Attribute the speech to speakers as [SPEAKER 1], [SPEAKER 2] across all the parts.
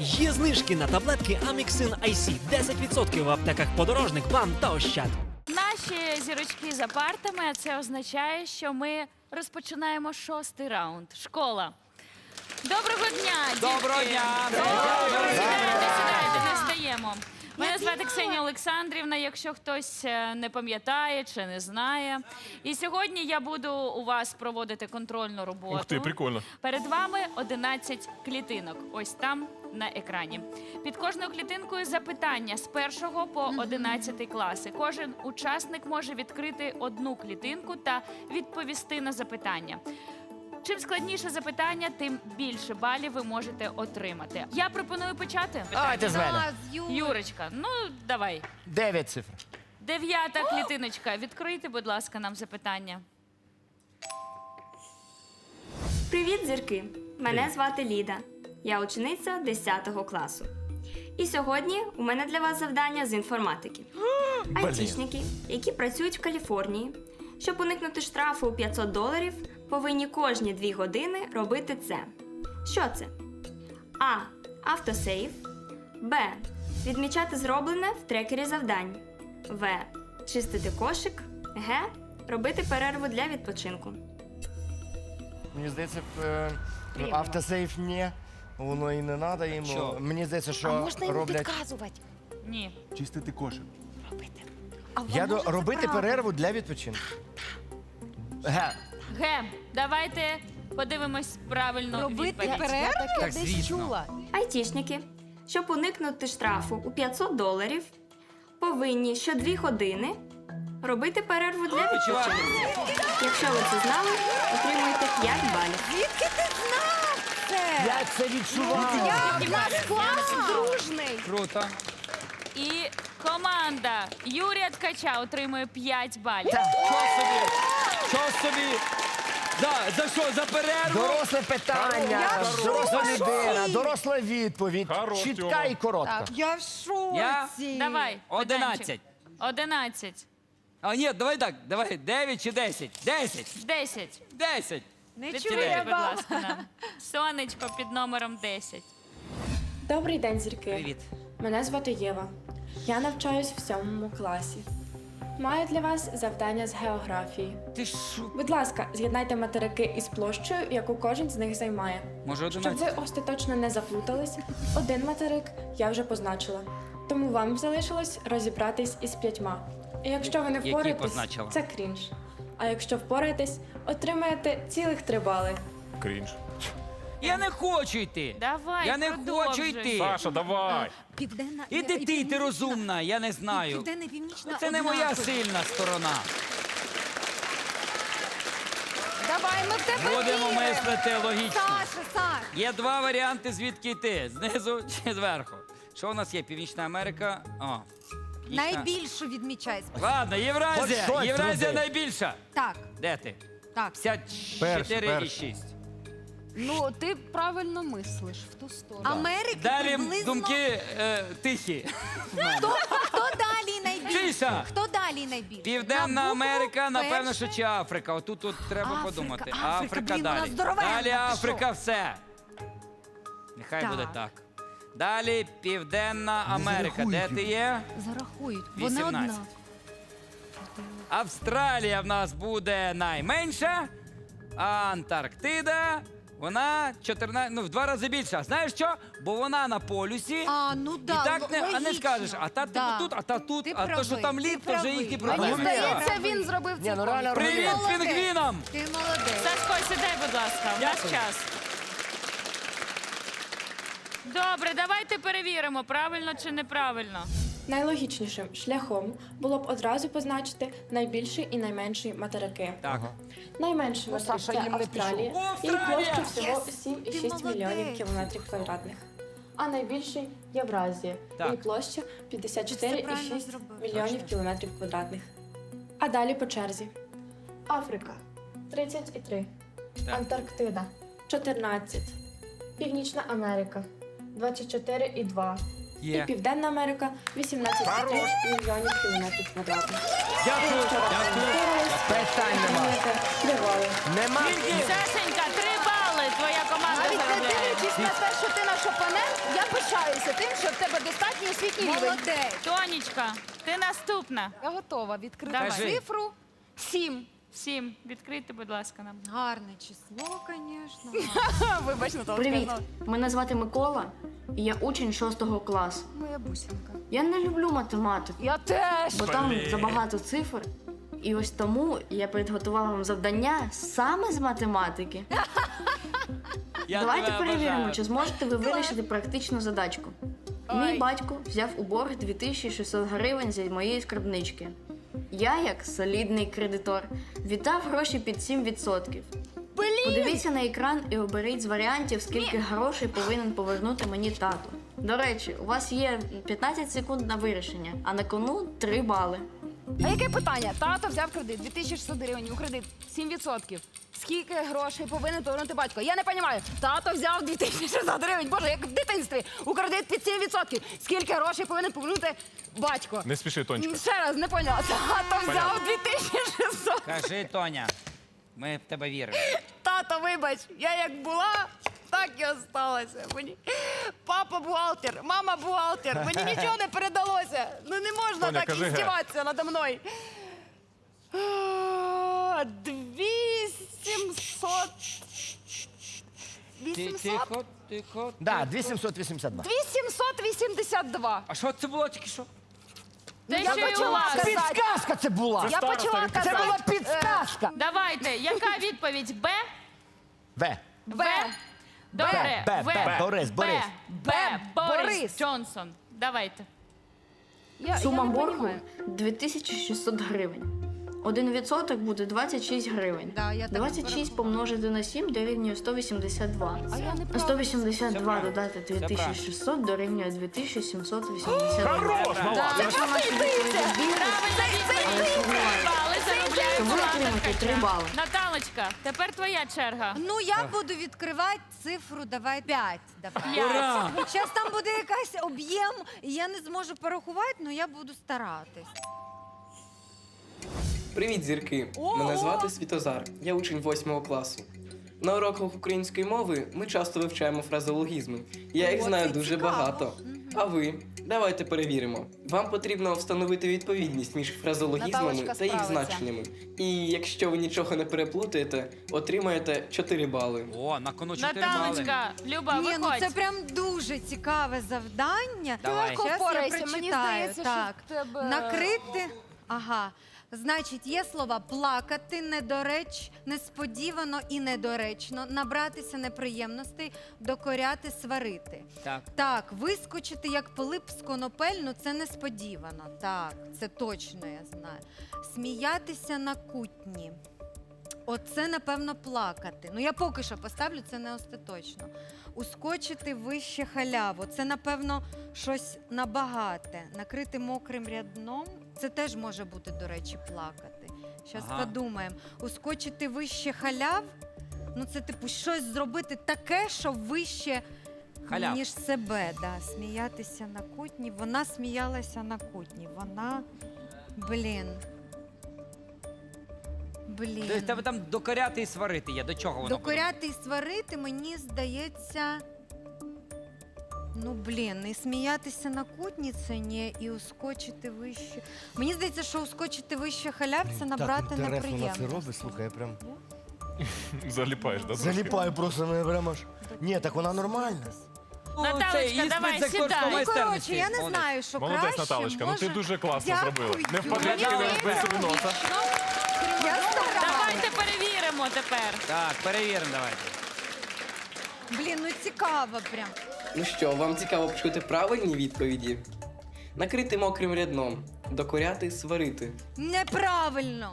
[SPEAKER 1] Є знижки на таблетки Аміксин IC. 10% в аптеках подорожник, бам та ощад.
[SPEAKER 2] Наші зірочки за партами, а це означає, що ми розпочинаємо шостий раунд. Школа. Доброго дня! дітки!
[SPEAKER 3] Доброго дня!
[SPEAKER 2] Доброго встаємо. Мене звати Ксенія Олександрівна, якщо хтось е, не пам'ятає чи не знає. І сьогодні я буду у вас проводити контрольну роботу.
[SPEAKER 4] Ух ти, прикольно.
[SPEAKER 2] Перед вами 11 клітинок. Ось там на екрані. Під кожною клітинкою запитання з першого по 11 класи. Кожен учасник може відкрити одну клітинку та відповісти на запитання. Чим складніше запитання, тим більше балів ви можете отримати. Я пропоную почати.
[SPEAKER 5] Давайте з мене.
[SPEAKER 2] Юрочка, ну давай.
[SPEAKER 5] Дев'ять цифр.
[SPEAKER 2] Дев'ята клітиночка. Відкрийте, будь ласка, нам запитання.
[SPEAKER 6] Привіт, зірки! Мене звати Ліда. Я учениця 10 класу. І сьогодні у мене для вас завдання з інформатики. Айтішники, які працюють в Каліфорнії, щоб уникнути штрафу у 500 доларів, повинні кожні 2 години робити це. Що це? А. Автосейв. Б. Відмічати зроблене в трекері завдань. В. Чистити кошик. Г. Робити перерву для відпочинку.
[SPEAKER 5] Мені здається, е, автосейф ні. Воно і не треба йому.
[SPEAKER 3] Що?
[SPEAKER 5] Мені здається, що
[SPEAKER 7] А можна йому
[SPEAKER 5] роблять.
[SPEAKER 7] підказувати?
[SPEAKER 2] Ні.
[SPEAKER 4] Чистити кошик.
[SPEAKER 7] А
[SPEAKER 5] Я до... робити
[SPEAKER 7] правда?
[SPEAKER 5] перерву для відпочинку. Ге.
[SPEAKER 2] Г. Давайте подивимось правильно
[SPEAKER 7] Робити
[SPEAKER 2] відповідь.
[SPEAKER 7] перерву? Я
[SPEAKER 3] Так,
[SPEAKER 7] десь
[SPEAKER 3] звісно.
[SPEAKER 7] чула.
[SPEAKER 6] Айтішники, щоб уникнути штрафу у 500 доларів, повинні щодві години робити перерву для відпочинку. Якщо ви це знали, отримуєте 5 балів.
[SPEAKER 7] Звідки ти знав це?
[SPEAKER 5] Я це відчуваю.
[SPEAKER 7] Я в нас клас дружний.
[SPEAKER 3] Круто.
[SPEAKER 2] І команда Юрія Ткача отримує 5 балів.
[SPEAKER 3] Що собі? За, за що? За перерву?
[SPEAKER 5] Доросле питання, доросла людина, доросла відповідь.
[SPEAKER 4] Хорош,
[SPEAKER 5] Чітка
[SPEAKER 4] Тьома.
[SPEAKER 5] і коротка.
[SPEAKER 7] Я в шоці.
[SPEAKER 3] Я?
[SPEAKER 2] Давай.
[SPEAKER 3] Одинадцять.
[SPEAKER 2] 11.
[SPEAKER 3] А ні, давай так, давай 9 чи 10? 10.
[SPEAKER 2] 10.
[SPEAKER 3] 10.
[SPEAKER 7] Не
[SPEAKER 2] Відкрийте,
[SPEAKER 7] чує
[SPEAKER 2] будь ласка, нам. Сонечко під номером 10.
[SPEAKER 8] Добрий день, зірки.
[SPEAKER 3] Привіт.
[SPEAKER 8] Мене звати Єва. Я навчаюсь в сьомому класі. Маю для вас завдання з географії.
[SPEAKER 3] Ти що?
[SPEAKER 8] Будь ласка, з'єднайте материки із площею, яку кожен з них займає.
[SPEAKER 3] Може
[SPEAKER 8] Щоб ви остаточно не заплутались, один материк я вже позначила. Тому вам залишилось розібратись із п'ятьма. І якщо ви не
[SPEAKER 3] Які
[SPEAKER 8] впораєтесь,
[SPEAKER 3] позначила?
[SPEAKER 8] це крінж. А якщо впораєтесь, отримаєте цілих три бали.
[SPEAKER 4] Крінж.
[SPEAKER 3] Я не хочу йти.
[SPEAKER 2] Давай,
[SPEAKER 3] Я не хочу йти.
[SPEAKER 4] Саша, давай.
[SPEAKER 7] Південна і
[SPEAKER 3] Іди ти, ти розумна, я не знаю.
[SPEAKER 7] Південна і північна
[SPEAKER 3] Це не моя
[SPEAKER 7] однакові.
[SPEAKER 3] сильна сторона.
[SPEAKER 7] Давай, ми в тебе
[SPEAKER 3] Будемо
[SPEAKER 7] віримо.
[SPEAKER 3] мислити логічно.
[SPEAKER 7] Саша, Саш.
[SPEAKER 3] Є два варіанти, звідки йти: знизу чи зверху. Що у нас є? Північна Америка. О, Північна-
[SPEAKER 7] Найбільшу відмічай.
[SPEAKER 3] Ладно, Євразія.
[SPEAKER 5] Хоч щось
[SPEAKER 3] Євразія
[SPEAKER 5] роби.
[SPEAKER 3] найбільша.
[SPEAKER 7] Так,
[SPEAKER 3] Де ти?
[SPEAKER 7] так.
[SPEAKER 3] 54 і
[SPEAKER 5] Перший,
[SPEAKER 3] 6.
[SPEAKER 9] Ну, ти правильно мислиш в ту сторону.
[SPEAKER 7] Америки
[SPEAKER 3] Далі
[SPEAKER 7] приблизно...
[SPEAKER 3] думки е, тихі.
[SPEAKER 7] Хто, хто далі найбільше?
[SPEAKER 3] Тиша.
[SPEAKER 7] Хто далі найбільше?
[SPEAKER 3] Південна
[SPEAKER 7] На букву
[SPEAKER 3] Америка, напевно,
[SPEAKER 7] перше?
[SPEAKER 3] що чи Африка. Отут тут треба
[SPEAKER 7] Африка,
[SPEAKER 3] подумати.
[SPEAKER 7] Африка, блін, вона
[SPEAKER 3] далі.
[SPEAKER 7] здоровенна,
[SPEAKER 3] Далі
[SPEAKER 7] ти що?
[SPEAKER 3] Африка, все. Нехай
[SPEAKER 7] Так.
[SPEAKER 3] буде так. Далі Південна Америка. Де ти є?
[SPEAKER 9] Зарахують. Вона
[SPEAKER 3] 18.
[SPEAKER 9] одна.
[SPEAKER 3] Австралія в нас буде найменша, а Антарктида. Вона 14, ну в два рази більша. Знаєш що? Бо вона на полюсі.
[SPEAKER 7] А, ну да,
[SPEAKER 3] і так не, а не
[SPEAKER 7] логічно.
[SPEAKER 3] скажеш, а та
[SPEAKER 7] Да.
[SPEAKER 3] тут, а та тут,
[SPEAKER 7] Ти
[SPEAKER 3] а то, що
[SPEAKER 7] правий,
[SPEAKER 3] там
[SPEAKER 7] ти
[SPEAKER 3] лід, то вже
[SPEAKER 7] правий.
[SPEAKER 3] їхні
[SPEAKER 7] Мені
[SPEAKER 3] проблеми.
[SPEAKER 9] Здається, він зробив
[SPEAKER 5] Ні,
[SPEAKER 9] це.
[SPEAKER 5] ну реально
[SPEAKER 3] Привіт пінгвінам!
[SPEAKER 7] Ти молодець.
[SPEAKER 2] Сашко, сідай, будь ласка, у нас час. Добре, давайте перевіримо, правильно чи неправильно.
[SPEAKER 8] Найлогічнішим шляхом було б одразу позначити найбільший і найменший материки.
[SPEAKER 3] Так.
[SPEAKER 8] Найменший
[SPEAKER 5] Ну,
[SPEAKER 8] материк
[SPEAKER 5] Саша
[SPEAKER 8] це
[SPEAKER 5] їм не.
[SPEAKER 8] Її
[SPEAKER 3] Австралія!
[SPEAKER 8] площа всього
[SPEAKER 7] Єс!
[SPEAKER 8] 7,6
[SPEAKER 7] Ти
[SPEAKER 8] мільйонів кілометрів квадратних. А найбільший Євразія.
[SPEAKER 3] Так.
[SPEAKER 8] Її площа
[SPEAKER 7] Ти все правильно
[SPEAKER 8] 54,6 мільйонів кілометрів квадратних. А далі по черзі. Африка 33.
[SPEAKER 3] Так.
[SPEAKER 8] Антарктида 14. Північна Америка 24,2. І Південна Америка 18,3 мільйонів кілометрів квадратних.
[SPEAKER 3] Дякую. Дякую.
[SPEAKER 5] Питань нема.
[SPEAKER 8] Три бали.
[SPEAKER 5] Нема.
[SPEAKER 2] Сашенька, три бали твоя команда
[SPEAKER 7] Навіть не
[SPEAKER 2] заробляє.
[SPEAKER 7] дивлячись на те, що ти наш опонент, я
[SPEAKER 4] пишаюся тим, що в тебе достатній освітній рівень.
[SPEAKER 7] Молодець.
[SPEAKER 2] Тонічка, ти наступна.
[SPEAKER 4] Я готова відкрити
[SPEAKER 2] Давай.
[SPEAKER 4] цифру сім.
[SPEAKER 2] Сім. Відкрийте, будь ласка, нам.
[SPEAKER 7] Гарне число, звісно.
[SPEAKER 4] Вибач, Наталка.
[SPEAKER 6] Привіт! Мене звати Микола, і я учень 6 класу.
[SPEAKER 4] Моя бусинка.
[SPEAKER 6] Я не люблю математику,
[SPEAKER 4] Я теж.
[SPEAKER 6] бо там забагато цифр. І ось тому я підготувала вам завдання саме з математики.
[SPEAKER 3] Я
[SPEAKER 6] Давайте
[SPEAKER 3] тебе
[SPEAKER 6] перевіримо,
[SPEAKER 3] обожаю.
[SPEAKER 6] чи зможете ви вирішити практичну задачку. Мій батько взяв у борг 2600 гривень зі моєї скарбнички. Я, як солідний кредитор, віддав гроші під 7%. Подивіться на екран і оберіть з варіантів, скільки грошей повинен повернути мені тато. До речі, у вас є 15 секунд на вирішення, а на кону 3 бали.
[SPEAKER 4] А яке питання? Тато взяв кредит 2600 гривень у кредит 7%. Скільки грошей повинен повернути батько? Я не розумію. Тато взяв 2600 гривень. Боже, як в дитинстві. У кредит під 7%. Скільки грошей повинен повернути батько?
[SPEAKER 10] Не спіши, Тонечка.
[SPEAKER 4] Ще раз не поняла. Тато взяв 2600.
[SPEAKER 3] Кажи, Тоня, ми в тебе віримо.
[SPEAKER 4] Тато, вибач, я як була, так і осталася. Мені папа бухгалтер, мама бухгалтер. Мені нічого не передалося. Ну не можна
[SPEAKER 10] Тоня,
[SPEAKER 4] так
[SPEAKER 10] кажи ге.
[SPEAKER 4] іздіватися надо мною. Дві 2700?
[SPEAKER 3] Тихо, тихо.
[SPEAKER 5] Да, 2782.
[SPEAKER 4] 2782.
[SPEAKER 3] А що це було тільки що?
[SPEAKER 2] Те,
[SPEAKER 4] Я почала казати.
[SPEAKER 5] Підсказка це була!
[SPEAKER 4] Я староста почала відповідає.
[SPEAKER 5] Це була
[SPEAKER 4] казати
[SPEAKER 5] підсказка!
[SPEAKER 2] Е, давайте, яка відповідь? Б?
[SPEAKER 5] В.
[SPEAKER 2] В. Б. Добре.
[SPEAKER 5] Б, Б, Борис, Борис.
[SPEAKER 2] Б. Борис. Джонсон. Давайте.
[SPEAKER 4] Я- я не
[SPEAKER 6] Сума
[SPEAKER 4] боргу
[SPEAKER 6] 2600 гривень. Один відсоток буде 26 гривень.
[SPEAKER 7] Да, я так
[SPEAKER 6] 26 помножити на 7 дорівнює 182.
[SPEAKER 4] А я не
[SPEAKER 6] А 182
[SPEAKER 3] Все
[SPEAKER 6] додати
[SPEAKER 3] Все правильно.
[SPEAKER 6] 2600 дорівнює 2782.
[SPEAKER 10] Хорош, мала!
[SPEAKER 6] Якщо наші відповіді то ви отримаєте 3 бали.
[SPEAKER 2] Наталочка, тепер твоя черга.
[SPEAKER 7] Ну, я буду відкривати цифру, давай 5. Давай.
[SPEAKER 2] П'ять.
[SPEAKER 7] Зараз там буде якийсь об'єм, і я не зможу порахувати, але я буду старатись.
[SPEAKER 11] Привіт, зірки! Мене звати Світозар. Я учень 8 класу. На уроках української мови ми часто вивчаємо фразеологізми. Я їх знаю дуже багато. А ви? Давайте перевіримо. Вам потрібно встановити відповідність між фразеологізмами та їх значеннями. І якщо ви нічого не переплутаєте, отримаєте 4 бали.
[SPEAKER 3] О, на кону 4 бали.
[SPEAKER 2] Наталочка, Люба,
[SPEAKER 7] Ні, ну
[SPEAKER 2] виходь.
[SPEAKER 7] це прям дуже цікаве завдання.
[SPEAKER 3] Давай.
[SPEAKER 7] Щас я
[SPEAKER 4] впорайся, мені
[SPEAKER 7] прочитаю.
[SPEAKER 4] здається,
[SPEAKER 7] так.
[SPEAKER 4] що в тебе...
[SPEAKER 7] Накрити. Ага. Значить, є слова плакати, недореч, несподівано і недоречно, набратися неприємностей, докоряти, сварити.
[SPEAKER 3] Так.
[SPEAKER 7] Так, вискочити як Пилип з конопель, ну це несподівано. Так, це точно я знаю. Сміятися на кутні. Оце, напевно, плакати. Ну, я поки що поставлю, це не остаточно. Ускочити вище халяву. Це, напевно, щось набагате. Накрити мокрим рядном. Це теж може бути, до речі, плакати. Зараз
[SPEAKER 3] Ага.
[SPEAKER 7] подумаємо. Ускочити вище халяв. Ну, це типу щось зробити таке, що вище
[SPEAKER 3] Халяв.
[SPEAKER 7] ніж себе. Да. Сміятися на кутні. Вона сміялася на кутні. Вона. Блін. Блін.
[SPEAKER 3] Тобто тебе там докоряти і сварити є. До чого воно?
[SPEAKER 7] Докоряти і сварити, мені здається. Ну, блін, і сміятися на кутні ні, і ускочити вище. Мені здається, що ускочити вище халяв це набрати
[SPEAKER 5] так інтересно вона це
[SPEAKER 7] неприємно.
[SPEAKER 5] робить, слухай, я прям
[SPEAKER 10] Заліпаєш, да? трошки?
[SPEAKER 5] заліпаю просто, мене прям аж. Ні, так вона нормальна.
[SPEAKER 2] Наталочка, давай, сідай.
[SPEAKER 7] Ну, коротше, я не знаю, що
[SPEAKER 10] Молодець,
[SPEAKER 7] краще.
[SPEAKER 10] Наталочка, ну ти
[SPEAKER 7] може-
[SPEAKER 10] дуже класно
[SPEAKER 7] Дякую.
[SPEAKER 10] зробила. Не
[SPEAKER 7] Мені
[SPEAKER 10] тільки
[SPEAKER 7] здається,
[SPEAKER 10] без носа.
[SPEAKER 7] Я старалась.
[SPEAKER 2] Давайте перевіримо тепер.
[SPEAKER 3] Так, перевіримо давайте.
[SPEAKER 7] Блін, ну цікаво прям.
[SPEAKER 11] Ну що, вам цікаво почути правильні відповіді? Накрити мокрим рядном, докоряти, сварити,
[SPEAKER 7] Неправильно.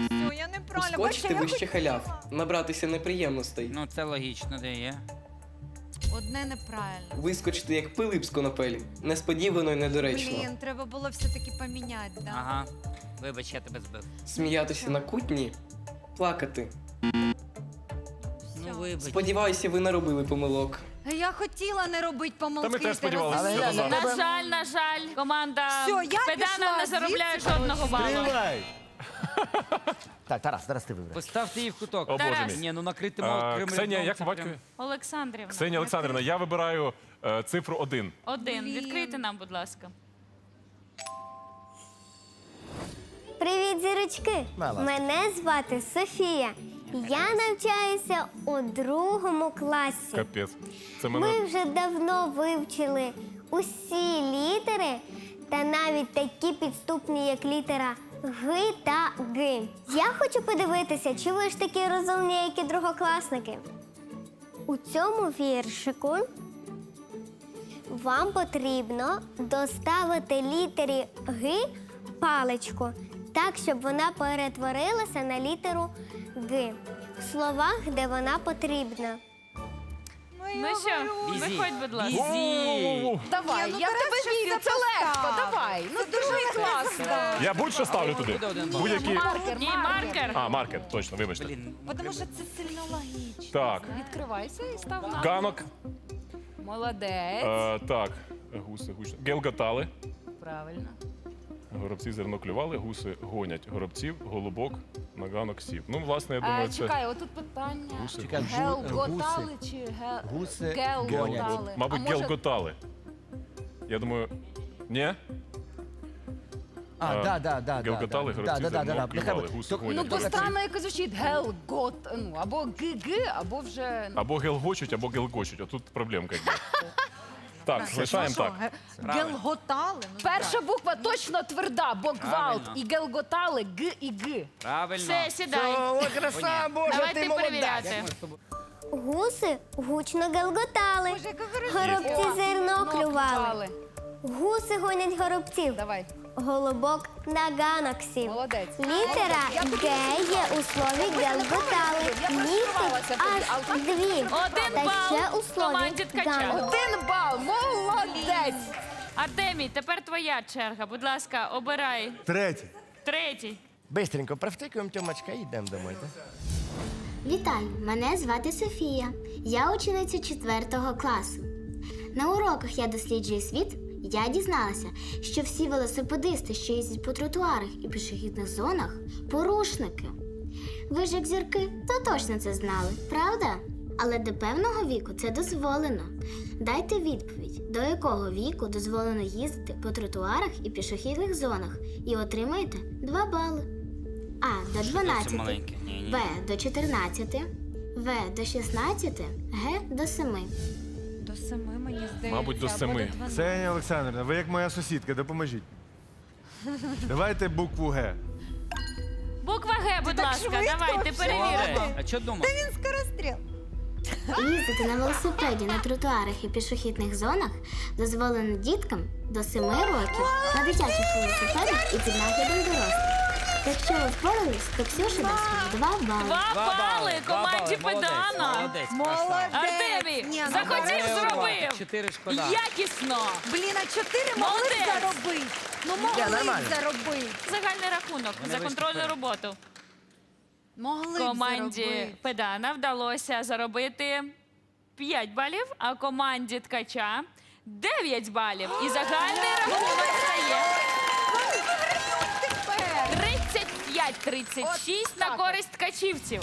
[SPEAKER 7] Все, я неправильно. Бачите,
[SPEAKER 11] ускочити
[SPEAKER 7] я
[SPEAKER 11] вище халяв, набратися неприємностей,
[SPEAKER 3] Ну, це логічно, де є.
[SPEAKER 7] Одне неправильно.
[SPEAKER 11] вискочити як Пилип з конопелі, несподівано і недоречно.
[SPEAKER 7] Блін, треба було все-таки поміняти, да.
[SPEAKER 3] Ага. Вибач, я тебе збив.
[SPEAKER 11] Сміятися на кутні, плакати.
[SPEAKER 3] Ну, вибач.
[SPEAKER 11] Сподіваюся, ви не робили помилок.
[SPEAKER 7] Я хотіла не робити помилки.
[SPEAKER 10] Та ми теж
[SPEAKER 7] ти
[SPEAKER 10] сподівалися,
[SPEAKER 7] розумієш?
[SPEAKER 10] що
[SPEAKER 2] На жаль, на жаль, команда
[SPEAKER 7] Всьо, я
[SPEAKER 2] Педана не заробляє
[SPEAKER 7] звідси,
[SPEAKER 2] жодного балу.
[SPEAKER 5] Так, Тарас, зараз ти вибереш.
[SPEAKER 3] Поставте її в куток.
[SPEAKER 10] О, Боже мій.
[SPEAKER 3] Ні, ну накрити мов.
[SPEAKER 10] Ксенія, як по батькові?
[SPEAKER 2] Олександрівна.
[SPEAKER 10] Ксенія Олександрівна, я вибираю е, цифру один.
[SPEAKER 2] Один. Відкрийте нам, будь ласка.
[SPEAKER 12] Привіт, зірочки!
[SPEAKER 5] Мала.
[SPEAKER 12] Мене звати Софія. Я навчаюся у другому класі.
[SPEAKER 10] Капець. Це
[SPEAKER 12] Ми вже давно вивчили усі літери та навіть такі підступні, як літера Г та Г. Я хочу подивитися, чи ви ж такі розумні, як і другокласники. У цьому віршику вам потрібно доставити літері Г паличку, так, щоб вона перетворилася на літеру Г в словах, де вона потрібна.
[SPEAKER 2] Ну що, виходь, будь ласка.
[SPEAKER 3] Візі.
[SPEAKER 4] Давай,
[SPEAKER 7] Ні, ну
[SPEAKER 4] я в тебе вірю, це легко. Давай. Ну дуже класно.
[SPEAKER 10] Я будь-що ставлю туди. Будь-які.
[SPEAKER 4] Маркер,
[SPEAKER 2] Ні,
[SPEAKER 4] маркер.
[SPEAKER 10] А, маркер, точно, вибачте.
[SPEAKER 3] Блін. ну,
[SPEAKER 7] Тому що це сильно логічно.
[SPEAKER 10] Так,
[SPEAKER 4] Відкривайся і став на.
[SPEAKER 10] ганок.
[SPEAKER 4] Молодець.
[SPEAKER 10] Е, так, гуси, гуси. Гелготали.
[SPEAKER 4] Правильно.
[SPEAKER 10] Горобці зерно клювали, гуси гонять горобців, голубок на ганок сів. Ну, власне, я думаю,
[SPEAKER 4] Е,
[SPEAKER 10] це
[SPEAKER 4] чекай, отут питання.
[SPEAKER 10] гуси.
[SPEAKER 5] Чекай.
[SPEAKER 4] Гелготали чи гел...
[SPEAKER 5] Гуси
[SPEAKER 4] Гелготали.
[SPEAKER 5] гонять.
[SPEAKER 10] Мабуть,
[SPEAKER 4] А може-
[SPEAKER 10] гелготали. Я думаю, ні?
[SPEAKER 5] А,
[SPEAKER 10] Е,
[SPEAKER 5] да, да, да. да,
[SPEAKER 10] гелготали,
[SPEAKER 5] да,
[SPEAKER 10] горобці
[SPEAKER 5] да, да,
[SPEAKER 10] зерно
[SPEAKER 5] да, да.
[SPEAKER 10] клювали, гуси
[SPEAKER 5] То-
[SPEAKER 10] гонять.
[SPEAKER 4] Ну, бо
[SPEAKER 10] горобців.
[SPEAKER 4] странно якось звучить гелгот, ну, або ГГ, або вже...
[SPEAKER 10] Або гелгочуть, або гелгочуть. А тут проблемка є. Так, лишаємо так.
[SPEAKER 7] Гелготали? Ну,
[SPEAKER 4] Перша буква точно тверда, бо гвалт.
[SPEAKER 3] Правильно.
[SPEAKER 4] І гелготали Г і Г.
[SPEAKER 3] Правильно.
[SPEAKER 2] Все, сідай.
[SPEAKER 5] О, краса, Боже,
[SPEAKER 2] Давайте
[SPEAKER 5] ти молода.
[SPEAKER 2] перевіряти.
[SPEAKER 12] Гуси гучно гелготали.
[SPEAKER 7] Боже, яка хороша.
[SPEAKER 12] Горобці зерно клювали. Гуси гонять горобців.
[SPEAKER 4] Давай,
[SPEAKER 12] Голубок на ганок сів.
[SPEAKER 4] молодець.
[SPEAKER 12] Літера Г є у слові гелготали.
[SPEAKER 4] Це
[SPEAKER 12] аж дві.
[SPEAKER 2] Один
[SPEAKER 12] Та ще
[SPEAKER 2] бал
[SPEAKER 12] у слові
[SPEAKER 2] команді ткача.
[SPEAKER 12] ганок.
[SPEAKER 4] Один бал, молодець.
[SPEAKER 2] Артемій, тепер твоя черга. Будь ласка, обирай.
[SPEAKER 5] Третє.
[SPEAKER 2] Третій.
[SPEAKER 5] Бистренько провтикуємо тьомачка і йдемо домой. так?
[SPEAKER 12] Вітаю, мене звати Софія. Я учениця 4 класу. На уроках я досліджую світ. Я дізналася, що всі велосипедисти, що їздять по тротуарах і пішохідних зонах, порушники. Ви ж як зірки, то точно це знали, правда? Але до певного віку це дозволено. Дайте відповідь, до якого віку дозволено їздити по тротуарах і пішохідних зонах, і отримаєте 2 бали. А до 12.
[SPEAKER 3] маленьке. Ні, ні.
[SPEAKER 12] В до 14, В до 16, Г до 7.
[SPEAKER 7] Семи, мені здається.
[SPEAKER 10] Мабуть, до
[SPEAKER 7] або
[SPEAKER 10] семи.
[SPEAKER 7] 12.
[SPEAKER 13] Ксенія Олександрівна, ви як моя сусідка, допоможіть. Давайте букву Г.
[SPEAKER 2] Буква Г, будь
[SPEAKER 7] так
[SPEAKER 2] ласка,
[SPEAKER 7] швидко
[SPEAKER 2] давайте
[SPEAKER 7] все?
[SPEAKER 2] перевіримо.
[SPEAKER 3] А що думав?
[SPEAKER 7] Скоростріл.
[SPEAKER 12] Їздити на велосипеді на тротуарах і пішохідних зонах дозволено діткам до 7 років на дитячих велосипедах і під наглядом дорослих. Якщо ви впорались, то Ксюша дасть 2 бали.
[SPEAKER 2] Два
[SPEAKER 3] Два
[SPEAKER 2] бали
[SPEAKER 3] бали,
[SPEAKER 2] команді Педана.
[SPEAKER 3] молодець,
[SPEAKER 7] Молодець.
[SPEAKER 2] Артемій,
[SPEAKER 7] Ні, ну,
[SPEAKER 2] захотів, зробив.
[SPEAKER 3] Чотири шкода.
[SPEAKER 2] Якісно.
[SPEAKER 7] Блін, а чотири могли б
[SPEAKER 2] Молодець.
[SPEAKER 7] заробити. Ну могли б
[SPEAKER 5] нормально.
[SPEAKER 7] заробити.
[SPEAKER 2] Загальний рахунок за контрольну роботу.
[SPEAKER 7] Могли б
[SPEAKER 2] Команді
[SPEAKER 7] заробити.
[SPEAKER 2] Педана вдалося заробити 5 балів, а команді ткача 9 балів. І загальний рахунок стає 35-36 на користь ткачівців.